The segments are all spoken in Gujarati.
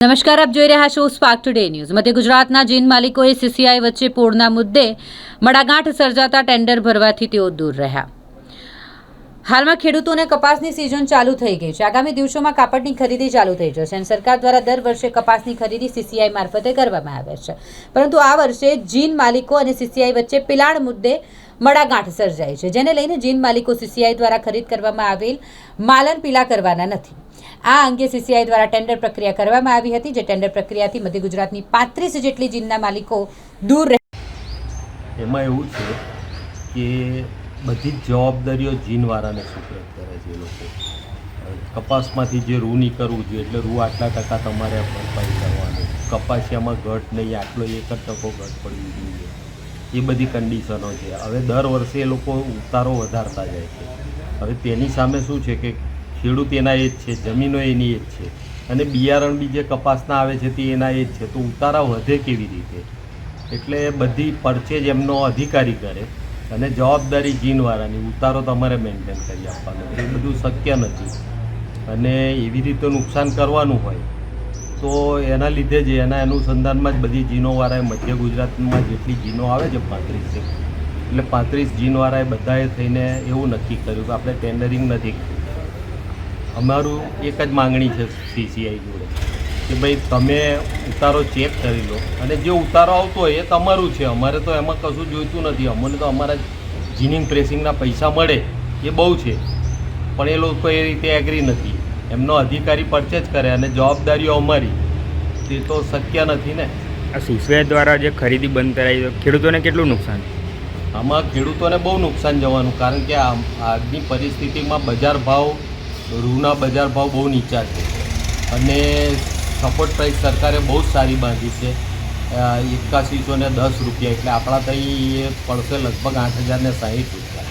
નમસ્કાર, આપ જોઈ રહ્યા છો સ્પાર્ક ટુડે ન્યૂઝ મધ્ય ગુજરાતના જીન માલિકોએ સીસીઆઈ વચ્ચે પોળના મુદ્દે મડાગાંઠ સર્જાતા ટેન્ડર ભરવાથી તેઓ દૂર રહ્યા. હાલમાં ખેડૂતોને કપાસની સિઝન ચાલુ થઈ ગઈ છે. આગામી દિવસોમાં કાપડની ખરીદી ચાલુ થઈ જશે અને સરકાર દ્વારા દર વર્ષે કપાસની ખરીદી સીસીઆઈ મારફતે કરવામાં આવે છે. પરંતુ આ વર્ષે જીન માલિકો અને સીસીઆઈ વચ્ચે પિલાણ મુદ્દે મડાગાંઠ સર્જાઈ છે. જેને લઈને જીન માલિકો સીસીઆઈ દ્વારા ખરીદ કરવામાં આવેલ માલન પીલા કરવાના નથી. આ અંગે સીસીઆઈ દ્વારા ટેન્ડર પ્રક્રિયા કરવામાં આવી હતી, જે ટેન્ડર પ્રક્રિયાથી મધ્ય ગુજરાતની પાંત્રીસ જેટલી જીનના માલિકો દૂર રહે એમાં એવું છે કે બધી જ જવાબદારીઓ જીનવાળાને સુપ્રત કરે છે એ લોકો. કપાસમાંથી જે રૂ નીકળવું જોઈએ, એટલે રૂ આટલા ટકા તમારે ભરપાઈ કરવાનું. કપાસિયામાં ઘટ નહીં, આટલો એક જ ટકો ઘટ પડવી જોઈએ. એ બધી કન્ડિશનો છે. હવે દર વર્ષે એ લોકો ઉતારો વધારતા જાય છે. હવે તેની સામે શું છે કે ખેડૂત એના એ જ છે, જમીનો એની એ જ છે. અને બિયારણ બી જે કપાસના આવે છે તે એના એ જ છે. તો ઉતારા વધે કેવી રીતે? એટલે બધી પરચેજ એમનો અધિકારી કરે અને જવાબદારી જીનવાળાની. ઉતારો તમારે મેન્ટેન કરી આપવાનો એ બધું શક્ય નથી. અને એવી રીતે નુકસાન કરવાનું હોય તો એના લીધે જ, એના અનુસંધાનમાં જ બધી જીનોવાળાએ મધ્ય ગુજરાતમાં જેટલી જીનો આવે છે, પાંત્રીસ એટલે પાંત્રીસ જીનવાળાએ બધાએ થઈને એવું નક્કી કર્યું કે આપણે ટેન્ડરિંગ નથી કરવું. અમારું એક જ માંગણી છે સીસીઆઈ જોડે કે ભાઈ તમે ઉતારો ચેક કરી લો. અને જે ઉતારો આવતો હોય એ તમારું છે. અમારે તો એમાં કશું જોઈતું નથી. અમને તો અમારા જીનિંગ પ્રેસિંગના પૈસા મળે એ બહુ છે. પણ એ લોકો એ રીતે એગ્રી નથી. એમનો અધિકારી પરચેજ કરે અને જવાબદારીઓ અમારી. તે તો શક્ય નથી ને. આ સીસીઆઈ દ્વારા જે ખરીદી બંધ કરાવી ખેડૂતોને કેટલું નુકસાન? આમાં ખેડૂતોને બહુ નુકસાન જવાનું કારણ કે આ આજની પરિસ્થિતિમાં બજાર ભાવ રૂના બજાર ભાવ બહુ નીચા છે. અને સપોર્ટ પ્રાઇસ સરકારે બહુ જ સારી બાંધી છે. એકાસીસો ને દસ રૂપિયા એટલે આપણા ત્યાં એ પડશે લગભગ આઠ હજારને સાહીઠ રૂપિયા.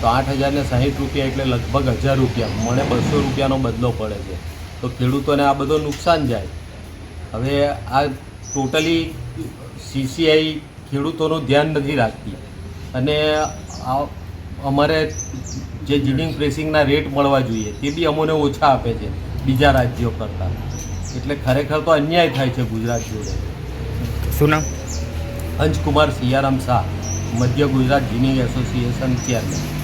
તો આઠ હજારને સાહીઠ રૂપિયા એટલે લગભગ હજાર રૂપિયા. મને બસો રૂપિયાનો બદલો પડે છે. તો ખેડૂતોને આ બધો નુકસાન જાય. હવે આ ટોટલી સીસીઆઈ ખેડૂતોનું ધ્યાન નથી રાખતી. અને અમારે જે જીડિંગ પ્રેસિંગના રેટ મળવા જોઈએ તે બી અમોને ઓછા આપે છે બીજા રાજ્યો કરતાં. એટલે ખરેખર તો અન્યાય થાય છે ગુજરાત જોડે. શું નામ? અંશકુમાર સિયારામ શાહ મધ્ય ગુજરાત જીનિંગ એસોસિએશન ચેરમેન.